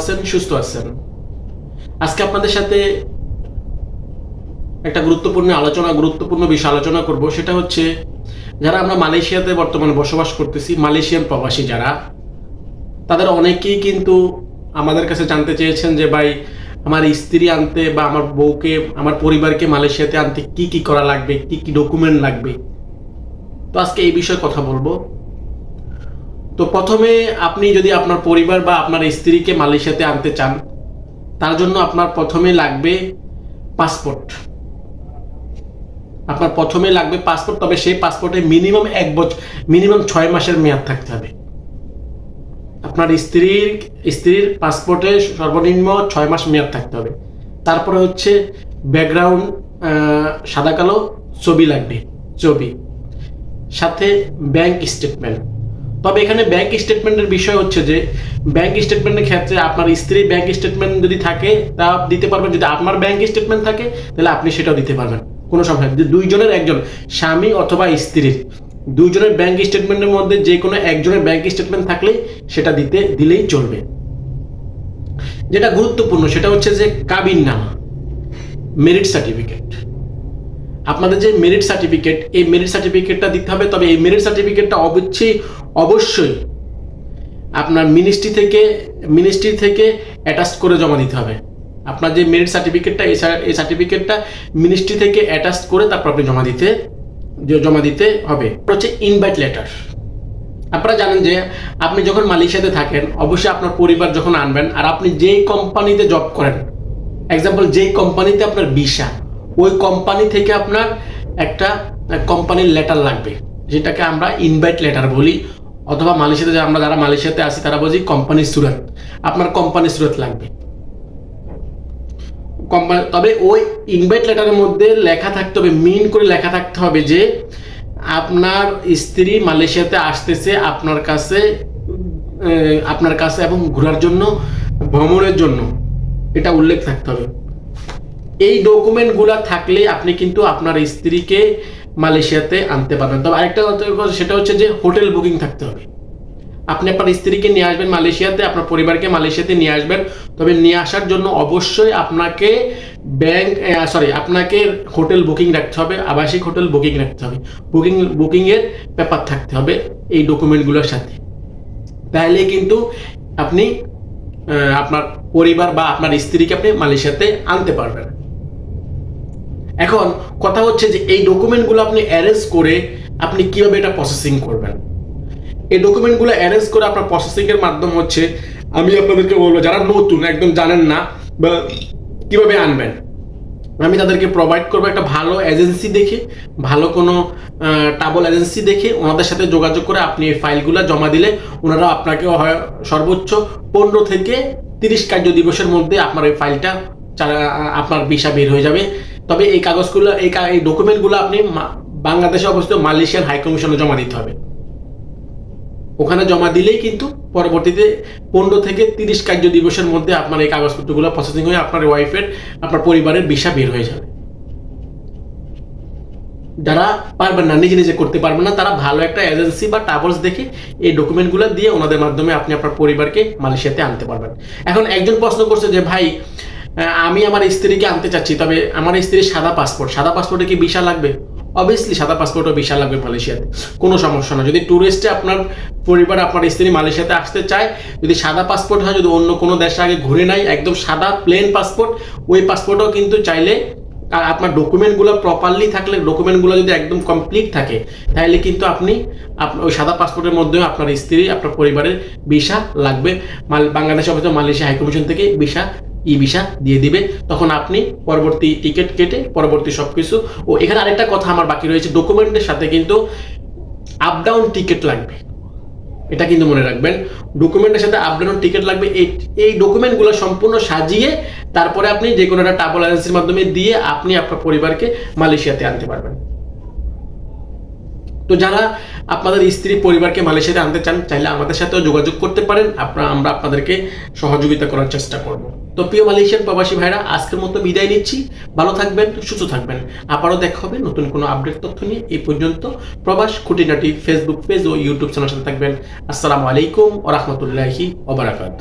আছেন, সুস্থ আছেন। আজকে আপনাদের সাথে একটা গুরুত্বপূর্ণ আলোচনা, গুরুত্বপূর্ণ বিষয় আলোচনা করব। সেটা হচ্ছে, যারা আমরা মালয়েশিয়াতে বর্তমানে বসবাস করতেছি, মালয়েশিয়ান প্রবাসী যারা, তাদের অনেকেই কিন্তু আমাদের কাছে জানতে চেয়েছেন যে, ভাই, আমার স্ত্রী আনতে বা আমার বউকে, আমার পরিবারকে মালয়েশিয়াতে আনতে কি কি করা লাগবে, কি কি ডকুমেন্ট লাগবে? তো আজকে এই বিষয়ে কথা বলব। তো প্রথমে আপনি যদি আপনার পরিবার বা আপনার স্ত্রীকে মালয়েশিয়াতে আনতে চান, তার জন্য আপনার প্রথমে লাগবে পাসপোর্ট। আপনার প্রথমে লাগবে পাসপোর্ট, তবে সেই পাসপোর্টে মিনিমাম এক বছর মিনিমাম ছয় মাসের মেয়াদ থাকতে হবে। আপনার স্ত্রীর স্ত্রীর পাসপোর্টে সর্বনিম্ন ছয় মাস মেয়াদ থাকতে হবে। তারপরে হচ্ছে ব্যাকগ্রাউন্ড সাদা কালো, ছবি লাগবে, ছবি। সাথে ব্যাংক স্টেটমেন্ট। তবে এখানে ব্যাংক স্টেটমেন্টের বিষয় হচ্ছে যে ব্যাংক স্টেটমেন্টের ক্ষেত্রে আপনার স্ত্রীর ব্যাংক স্টেটমেন্ট যদি থাকে, তা দিতে পারবেন। যদি আপনার ব্যাংক স্টেটমেন্ট থাকে, তাহলে আপনি সেটাও দিতে পারবেন। কোনো সমস্যা। যে দুইজনের একজন, স্বামী অথবা স্ত্রীর, দুইজনের ব্যাংক স্টেটমেন্টের মধ্যে যে কোনো একজনের ব্যাংক স্টেটমেন্ট থাকলে সেটা দিতে, দিলেই চলবে। যেটা গুরুত্বপূর্ণ, সেটা হচ্ছে যে কাবিন নামা মেরিট সার্টিফিকেট আপনাদের যে মেরিট সার্টিফিকেট এই মেরিট সার্টিফিকেটটা দিতে হবে। তবে এই মেরিট সার্টিফিকেটটা অবশ্যই অবশ্যই আপনার মিনিস্ট্রি থেকে মিনিস্ট্রি থেকে অ্যাটাচ করে জমা দিতে হবে। আপনার যে মেরিট সার্টিফিকেটটা এই সার্টিফিকেটটা মিনিস্ট্রি থেকে অ্যাটাচ করে তারপর আপনি জমা দিতে জমা দিতে হবে। হচ্ছে ইনভাইট লেটার আপনারা জানেন যে আপনি যখন মালয়েশিয়াতে থাকেন, অবশ্যই আপনার পরিবার যখন আনবেন, আর আপনি যেই কোম্পানিতে জব করেন এক্সাম্পল যেই কোম্পানিতে আপনার ভিসা ওই কোম্পানি থেকে আপনার একটা কোম্পানির লেটার লাগবে। যেটাকে আমরা ইনভাইট লেটার বলি, অথবা মালয়েশিয়াতে আমরা যারা মালয়েশিয়াতে আছি, তারা বলছি কোম্পানির সুরত আপনার কোম্পানির সুরত লাগবে। কোম্পানি তবে ওই ইনভাইট লেটারের মধ্যে লেখা থাকতে হবে মিন করে লেখা থাকতে হবে যে, আপনার স্ত্রী মালয়েশিয়াতে আসতেছে আপনার কাছে আপনার কাছে এবং ঘোরার জন্য, ভ্রমণের জন্য। এটা উল্লেখ থাকতে হবে। এই ডকুমেন্টগুলো থাকলে আপনি কিন্তু আপনার স্ত্রীকে মালয়েশিয়াতে আনতে পারবেন। তবে আরেকটা সেটা হচ্ছে যে হোটেল বুকিং থাকতে হবে। আপনি আপনার স্ত্রীকে নিয়ে আসবেন মালয়েশিয়াতে, আপনার পরিবারকে মালয়েশিয়াতে নিয়ে আসবেন। তবে নিয়ে আসার জন্য অবশ্যই আপনাকে ব্যাংক সরি আপনাকে হোটেল বুকিং রাখতে হবে, আবাসিক হোটেল বুকিং রাখতে হবে। বুকিং বুকিংয়ের পেপার থাকতে হবে এই ডকুমেন্টগুলোর সাথে। তাহলে কিন্তু আপনি আপনার পরিবার বা আপনার স্ত্রীকে আপনি মালয়েশিয়াতে আনতে পারবেন। এখন কথা হচ্ছে যে এই ডকুমেন্টগুলো আপনি অ্যারেঞ্জ করে আপনি কীভাবে এটা প্রসেসিং করবেন? এই ডকুমেন্টগুলো অ্যারেঞ্জ করে আপনার প্রসেসিংয়ের মাধ্যম হচ্ছে, আমি আপনাদেরকে বলব, যারা নতুন, একদম জানেন না, বা কীভাবে আনবেন, আমি তাদেরকে প্রোভাইড করব একটা ভালো এজেন্সি দেখে, ভালো কোনো ট্রাভেল এজেন্সি দেখে, ওনাদের সাথে যোগাযোগ করে আপনি এই ফাইলগুলো জমা দিলে ওনারা আপনাকে হয় সর্বোচ্চ পনেরো থেকে তিরিশ কার্য দিবসের মধ্যে আপনার এই ফাইলটা আপনার ভিসা বের হয়ে যাবে। তবে এই কাগজগুলো, এই এই ডকুমেন্টগুলো আপনি বাংলাদেশে অবস্থিত মালয়েশিয়ান হাই কমিশনে জমা দিতে হবে। ওখানে জমা দিলেই কিন্তু পরবর্তীতে পনেরো থেকে তিরিশ কার্য দিবসের মধ্যে আপনার এই কাগজপত্রগুলো প্রসেসিং হয়ে আপনার ওয়াইফের আপনার পরিবারের ভিসা বের হয়ে যাবে। যারা পারবেন না, নিজে নিজে করতে পারবেন না, তারা ভালো একটা এজেন্সি বা ট্রাভেলস দেখে এই ডকুমেন্টগুলো দিয়ে ওনাদের মাধ্যমে আপনি আপনার পরিবারকে মালয়েশিয়াতে আনতে পারবেন। এখন একজন প্রশ্ন করছে যে, ভাই আমি আমার স্ত্রীকে আনতে চাচ্ছি, তবে আমার স্ত্রীর সাদা পাসপোর্ট সাদা পাসপোর্টে কি ভিসা লাগবে? অবভিয়াসলি সাদা পাসপোর্টও ভিসা লাগবে মালয়েশিয়াতে। কোনো সমস্যা না। যদি ট্যুরিস্টে আপনার পরিবার, আপনার স্ত্রী মালয়েশিয়াতে আসতে চায়, যদি সাদা পাসপোর্ট হয়, যদি অন্য কোনো দেশে আগে ঘুরে নাই একদম সাদা প্লেন পাসপোর্ট ওই পাসপোর্টও কিন্তু চাইলে আর আপনার ডকুমেন্টগুলো প্রপারলি থাকলে ডকুমেন্টগুলো যদি একদম কমপ্লিট থাকে, তাহলে কিন্তু আপনি আপনার ওই সাদা পাসপোর্টের মধ্যেও আপনার স্ত্রী, আপনার পরিবারের ভিসা লাগবে। মাল বাংলাদেশ অবস্থা মালয়েশিয়া হাইকমিশন থেকে ভিসা ই ভিসা দিয়ে দিবে। তখন আপনি পরবর্তী টিকিট কেটে পরবর্তী সব কিছু ও এখানে আরেকটা কথা আমার বাকি রয়েছে, ডকুমেন্টের সাথে কিন্তু আপ ডাউন টিকিট লাগবে। এটা কিন্তু মনে রাখবেন, ডকুমেন্টের সাথে আপডাউন টিকিট লাগবে। এই এই ডকুমেন্টগুলো সম্পূর্ণ সাজিয়ে তারপরে আপনি যে কোনো একটা ট্রাভেল এজেন্সির মাধ্যমে দিয়ে আপনি আপনার পরিবারকে মালয়েশিয়াতে আনতে পারবেন। তো যারা আপনাদের স্ত্রী পরিবারকে মালয়েশিয়াতে আনতে চান, চাইলে আমাদের সাথেও যোগাযোগ করতে পারেন। আপনারা, আমরা আপনাদেরকে সহযোগিতা করার চেষ্টা করব। তো প্রিয় মালয়েশিয়ান প্রবাসী ভাইরা, আজকের মতো বিদায় নিচ্ছি। ভালো থাকবেন, সুস্থ থাকবেন। আবারও দেখা হবে নতুন কোনো আপডেট তথ্য নিয়ে। এই পর্যন্ত প্রবাস খুঁটিনাটি ফেসবুক পেজ ও ইউটিউব চ্যানেল সাথে থাকবেন। আসসালামু আলাইকুম ও রহমতুল্লাহি ওবরাকাত